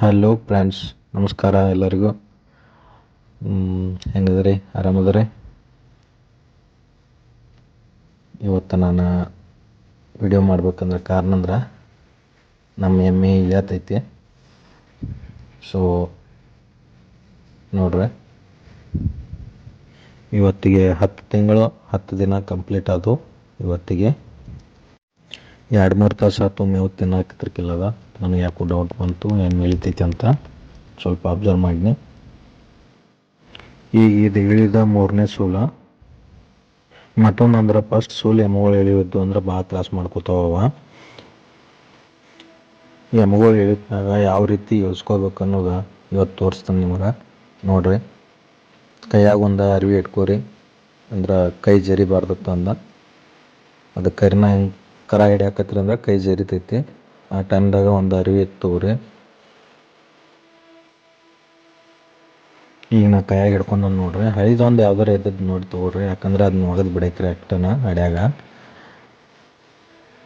Hello friends ನಮಸ್ಕಾರ ಎಲ್ಲರಿಗೂ. ಹೆಂಗದ್ರಿ ಆರಾಮದ್ರಿ? ಇವತ್ತು ನಾನು ವಿಡಿಯೋ ಮಾಡ್ಬೇಕಂದ್ರೆ ಕಾರಣ ಅಂದ್ರೆ ನಮ್ಮ ಎಮ್ಮೆ ಇಳಿಯತೈತಿ ಸೊ ನೋಡ್ರಿ. ಇವತ್ತಿಗೆ ಹತ್ತು ತಿಂಗಳು, ಹತ್ತು ದಿನ ಕಂಪ್ಲೀಟ್ ಆದವು ಇವತ್ತಿಗೆ. ಎರಡು ಮೂರು ತಾಸು ಆಯ್ತು ಮೇವು ತಿನ್ನಕತ್ತಿರ್ಕಿಲ್ಲದ. ನನಗೆ ಯಾಕೋ ಡೌಟ್ ಬಂತು, ಏನು ಇಳಿತೈತಿ ಅಂತ ಸ್ವಲ್ಪ ಅಬ್ಸರ್ವ್ ಮಾಡಿದೆ ಈಗ ಇದು ಇಳಿದ ಮೂರನೇ ಸೂಲ, ಮತ್ತೊಂದು ಅಂದ್ರೆ ಫಸ್ಟ್ ಸೂಲ್ ಎಮ್ಮೆಗಳು ಇಳಿಯೋದು ಅಂದ್ರೆ ಭಾಳ ತ್ರಾಸ ಮಾಡ್ಕೋತಾವ ಎಮ್ಮೆಗಳು ಇಳಿದ್ಮ್ಯಾಗ ಯಾವ ರೀತಿ ಯೋಚ್ಕೋಬೇಕು ಅನ್ನೋದು ಇವತ್ತು ತೋರಿಸ್ತಾನೆ ನಿಮಗೆ, ನೋಡ್ರಿ. ಕೈಯಾಗ ಒಂದು ಅರಿವಿ ಇಟ್ಕೋರಿ, ಅಂದ್ರೆ ಕೈ ಜರಿಬಾರ್ದತ್ತ ಅಂದ. ಅದು ಕರಿನ ಹೆಂಗೆ ಕರ ಹಿಡಿಯಾಕತ್ರಿ ಅಂದ್ರೆ ಕೈ ಜರಿತೈತಿ. ಆ ಟೈಮ್ದಾಗ ಒಂದು ಅರಿವಿ ತಗೋರಿ ಈಗ ನಾ ಕೈಯಾಗ ಹಿಡ್ಕೊಂಡು ನೋಡ್ರಿ. ಹಳಿದೊಂದು ಯಾವ್ದಾರ ಇದ್ದದ್ದು ನೋಡಿ ತಗೋರಿ. ಯಾಕಂದ್ರೆ ಅದನ್ನ ಒಗದು ಬಿಡೈತ್ರಿ ಅಷ್ಟನ ಹಡ್ಯಾಗ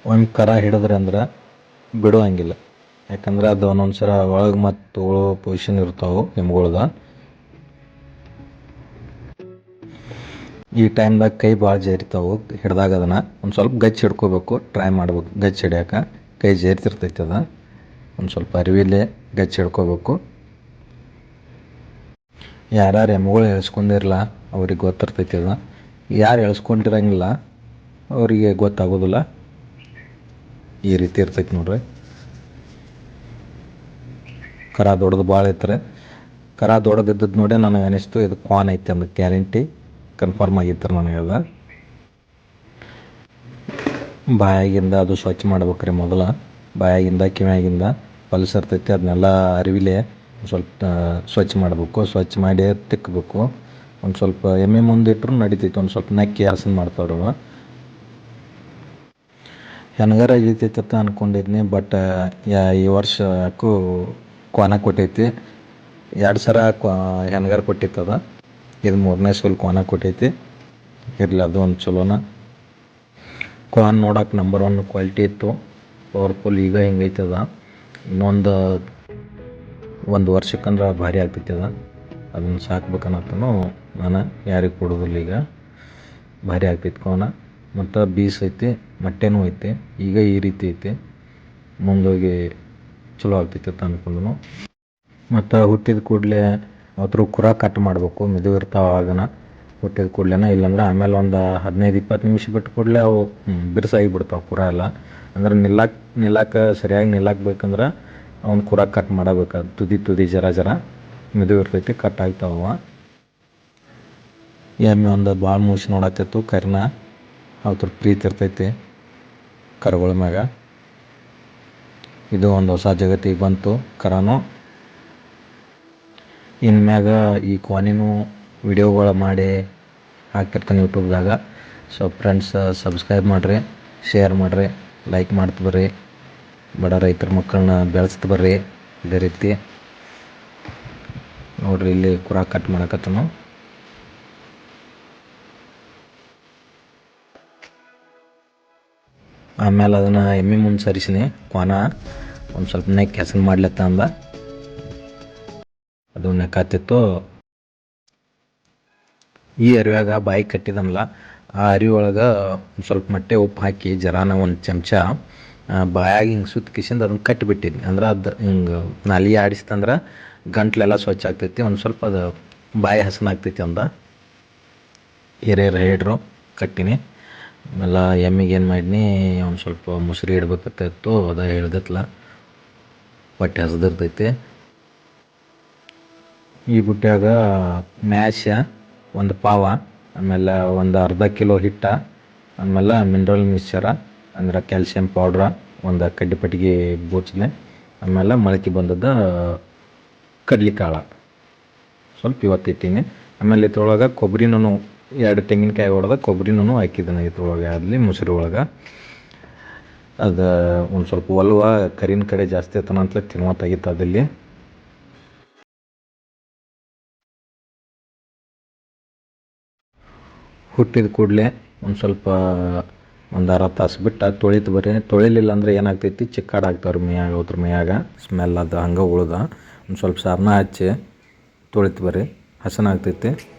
ಒಂದು ಕರ ಹಿಡಿದ್ರಿ ಅಂದ್ರೆ ಬಿಡುವಂಗಿಲ್ಲ ಯಾಕಂದ್ರೆ ಅದು ಒಂದೊಂದು ಸಲ ಒಳಗೆ ಮತ್ತು ತೊಗೊಳೋ ಪೊಸಿಷನ್ ಇರ್ತಾವೆ ನಿಮ್ಗಳ್ದ. ಈ ಟೈಮ್ದಾಗ ಕೈ ಭಾಳ ಜರಿತಾವು ಹಿಡ್ದಾಗ ಅದನ್ನು. ಒಂದು ಸ್ವಲ್ಪ ಗಚ್ಚಿ ಹಿಡ್ಕೋಬೇಕು. ಟ್ರೈ ಮಾಡ್ಬೇಕು ಗಚ್ಚಿ ಹಿಡ್ಯಾಕ. ಕೈ ಜೇರ್ತಿರ್ತೈತೆ ಅದ. ಒಂದು ಸ್ವಲ್ಪ ಅರಿವಿಲೆ ಗಚ್ಚಿ ಹಿಡ್ಕೋಬೇಕು. ಯಾರ್ಯಾರು ಎಮ್ಮೆಗಳು ಎಳ್ಸ್ಕೊಂಡಿರಲ್ಲ ಅವ್ರಿಗೆ ಗೊತ್ತಿರ್ತೈತಿ ಅದ. ಯಾರು ಎಳ್ಸ್ಕೊಂಡಿರಂಗಿಲ್ಲ ಅವರಿಗೆ ಗೊತ್ತಾಗೋದಿಲ್ಲ. ಈ ರೀತಿ ಇರ್ತೈತಿ ನೋಡ್ರಿ. ಕರ ದೊಡ್ಡದು ಭಾಳ ಐತ್ರಿ. ಕರ ದೊಡ್ಡದಿದ್ದದ್ದು ನೋಡಿ ನನಗೆ ಅನಿಸ್ತು, ಇದು ಕ್ವಾನ್ ಐತೆ ಅಂದ ಗ್ಯಾರಂಟಿ. ಕನ್ಫರ್ಮ್ ಆಗಿತ್ತು ನನಗೆ ಅದು ಬಾಯಾಗಿಂದ ಅದು ಸ್ವಚ್ಛ ಮಾಡ್ಬೇಕ್ರಿ ಮೊದಲ. ಬಾಯಾಗಿಂದ, ಕಿವ್ಯಾಗಿಂದ ಪಲ್ಸ್ ಇರ್ತೈತಿ ಅದನ್ನೆಲ್ಲ ಅರಿವಿಲೆ ಸ್ವಲ್ಪ ಸ್ವಚ್ಛ ಮಾಡಬೇಕು. ಸ್ವಚ್ಛ ಮಾಡಿ ತಿಕ್ಕಬೇಕು ಒಂದು ಸ್ವಲ್ಪ ಎಮ್ಮೆ ಮುಂದೆ ಇಟ್ಟರು ನಡಿತೈತಿ, ಒಂದು ಸ್ವಲ್ಪ ನಕ್ಕಿ ಹಸನ್ ಮಾಡ್ತಾವ್ರು ಹೆಣ್ಗಾರ ಇರ್ತೈತಿ ಅಂತ ಅಂದ್ಕೊಂಡಿದ್ನಿ ಬಟ್ ಈ ವರ್ಷ ಯಾಕೋ ಕ್ವಾನ ಕೊಟ್ಟೈತಿ. ಎರಡು ಸರ ಕ್ವಾ ಹೆಣ್ಗರ ಕೊಟ್ಟಿತ್ತದ. ಇದು ಮೂರನೇ ಸಲ ಕ್ವಾನ ಕೊಟ್ಟೈತಿ. ಇರಲಿ, ಅದು ಒಂದು ಚಲೋನ. ಕ್ವಾನ್ ನೋಡಕ್ಕೆ ನಂಬರ್ ಒನ್ ಕ್ವಾಲಿಟಿ ಇತ್ತು. ಪವರ್ಫುಲ್ ಈಗ ಹಿಂಗೈತೆ ಅದ ಇನ್ನೊಂದು ಒಂದು ವರ್ಷಕ್ಕಂದ್ರೆ ಭಾರಿ ಆಗ್ತೈತಿ ಅದ ಅದನ್ನು ಸಾಕ್ಬೇಕನ್ನತ್ತನು ನಾನು ಯಾರಿಗೆ ಕೊಡೋದಿಲ್ಲ ಈಗ. ಭಾರಿ ಆಗ್ತೈತಿ ಕೋನ ಮತ್ತು ಬೀಸ್ ಐತಿ, ಮೊಟ್ಟೆನೂ ಐತಿ, ಈಗ ಈ ರೀತಿ ಐತಿ. ಮುಂದೋಗಿ ಚಲೋ ಆಗ್ತೈತಿ ಅಂತ ಅನ್ಕೊಂಡನು. ಮತ್ತು ಹುಟ್ಟಿದ ಕೂಡಲೇ ಅದ್ರ ಕುರ ಕಟ್ ಮಾಡಬೇಕು ಮೆದು ಇರ್ತಾವ ಆಗನ. ಹುಟ್ಟಿದ ಕೂಡಲೇನ? ಇಲ್ಲಾಂದ್ರೆ ಆಮೇಲೆ ಒಂದು ಹದಿನೈದು, ಇಪ್ಪತ್ತು ನಿಮಿಷ ಬಿಟ್ಟು ಕೂಡಲೇ ಅವು ಬಿರ್ಸಾಗಿ ಬಿಡ್ತಾವೆ ಕುರ ಎಲ್ಲ. ಅಂದ್ರೆ ನಿಲ್ಲಕ್ಕೆ ನಿಲ್ಲಕ್ಕೆ ಸರಿಯಾಗಿ ನಿಲ್ಲಕ್ಕೆ ಬೇಕಂದ್ರೆ ಅವ್ನ ಕುರ ಕಟ್ ಮಾಡಬೇಕು. ತುದಿ ತುದಿ, ಜರ ಜರ ಮೆದು ಇರ್ತೈತಿ ಕಟ್ ಆಗ್ತಾವ ಎಮ್ಮೆ ಒಂದು ಭಾಳ ಮೂಸಿ ನೋಡತ್ತಿತ್ತು ಕರ್ನ ಅದ್ರ ಪ್ರೀತಿ ಇರ್ತೈತಿ ಕರುಗಳ ಮ್ಯಾಗ. ಇದು ಒಂದು ಹೊಸ ಜಗತ್ತಿಗೆ ಬಂತು ಕರನು. ಇನ್ಮ್ಯಾಗ ಈ ಕ್ವಾನಿನೂ ವಿಡಿಯೋಗಳು ಮಾಡಿ ಹಾಕಿರ್ತಾನೆ ಯೂಟ್ಯೂಬ್ದಾಗ. ಸೊ ಫ್ರೆಂಡ್ಸ್ ಸಬ್ಸ್ಕ್ರೈಬ್ ಮಾಡಿರಿ ಶೇರ್ ಮಾಡಿರಿ ಲೈಕ್ ಮಾಡ್ತಾ ಬರ್ರಿ. ಬಡ ರೈತರ ಮಕ್ಕಳನ್ನ ಬೆಳೆಸ್ತಾ ಬರ್ರಿ. ಇದೇ ರೀತಿ. ನೋಡ್ರಿ, ಇಲ್ಲಿ ಕುರಾ ಕಟ್ ಮಾಡಕತ್ತನು. ಆಮೇಲೆ ಅದನ್ನು ಎಮ್ಮೆ ಮುಂದೆ ಸರಿಸಿನಿ, ಕ್ವಾನ. ಒಂದು ಸ್ವಲ್ಪ ನೆಕ್ ಹೆಸರು ಮಾಡ್ಲತ್ತ ಅಂದ. ಅದು ನೆಕ್ಕಾತಿತ್ತು ಈ ಅರಿವ್ಯಾಗ ಬಾಯಿ ಕಟ್ಟಿದನಲ್ಲ ಆ ಅರಿವಿ ಒಳಗೆ ಸ್ವಲ್ಪ ಮೊಟ್ಟೆ ಉಪ್ಪು ಹಾಕಿ, ಜರಾನ ಒಂದು ಚಮಚ ಬಾಯಾಗ ಹಿಂಗೆ ಸುತ್ತ ಅದನ್ನ ಅದನ್ನು ಕಟ್ಟಿಬಿಟ್ಟಿದ್ನಿ ಅಂದ್ರೆ ಅದು ಹಿಂಗೆ ನಾಲಿ ಆಡಿಸ್ತಂದ್ರೆ ಗಂಟ್ಲೆಲ್ಲ ಸ್ವಚ್ಛ ಆಗ್ತೈತಿ. ಒಂದು ಸ್ವಲ್ಪ ಅದು ಬಾಯಿ ಹಸನ ಆಗ್ತೈತಿ ಅಂದ. ಹಿರಿಯರು ಹೇಳ್ರು ಕಟ್ಟಿನಿ. ಆಮೇಲೆ ಎಮ್ಮಿಗೆ ಏನು ಮಾಡಿನಿ, ಒಂದು ಸ್ವಲ್ಪ ಮುಸ್ರಿ ಇಡ್ಬೇಕತ್ತಿತ್ತು ಅದ ಹೇಳ್ದತ್ಲ. ಹೊಟ್ಟೆ ಹಸದಿರ್ತೈತಿ. ಈ ಬುಟ್ಟ್ಯಾಗ ಮ್ಯಾಶ ಒಂದು ಪಾವ, ಆಮೇಲೆ ಒಂದು ಅರ್ಧ ಕಿಲೋ ಹಿಟ್ಟ, ಆಮೇಲೆ ಮಿನರಲ್ ಮಿಕ್ಸ್ಚರ ಅಂದ್ರೆ ಕ್ಯಾಲ್ಸಿಯಂ ಪೌಡ್ರ ಒಂದು ಕಡ್ಡಿ ಪಟ್ಟಿಗೆ ಬೋಚನೆ, ಆಮೇಲೆ ಮೊಳಕೆ ಬಂದದ್ದು ಕಡ್ಲಿಕಾಳು ಸ್ವಲ್ಪ ಇವತ್ತು ಇಟ್ಟೀನಿ. ಆಮೇಲೆ ಇದ್ರೊಳಗೆ ಕೊಬ್ಬರಿನೂ ಎರಡು ತೆಂಗಿನಕಾಯಿ ಹೊಡೆದ ಕೊಬ್ಬರಿನೂ ಹಾಕಿದ್ದೇನೆ ಇದ್ರೊಳಗೆ, ಅಲ್ಲಿ ಮೊಸರು ಒಳಗೆ. ಅದು ಒಂದು ಸ್ವಲ್ಪ ಒಲ್ವ, ಕರಿನ ಕಡೆ ಜಾಸ್ತಿ ಆತನ ಅಂತಲೇ ತಿನ್ವತ್ತಾಗಿತ್ತು ಅದಲ್ಲಿ. ಹುಟ್ಟಿದ ಕೂಡಲೇ ಒಂದು ಸ್ವಲ್ಪ ಒಂದು ಅರ್ಧ ತಾಸು ಬಿಟ್ಟು ತೊಳಿತು ಬರ್ರಿ. ತೊಳಿಲಿಲ್ಲ ಅಂದ್ರೆ ಏನಾಗ್ತೈತಿ? ಚಿಕ್ಕಾಡ್ ಆಗ್ತಾವ್ರಿ ಮೇಯಾಗ ಅವ್ರ ಮೇಯಾಗ. ಸ್ಮೆಲ್ ಅದು, ಹಂಗೆ ಉಳ್ದ. ಒಂದು ಸ್ವಲ್ಪ ಸಾರ್ನ ಹಚ್ಚಿ ತೊಳಿತು ಬರ್ರಿ. ಹಸನ ಆಗ್ತೈತಿ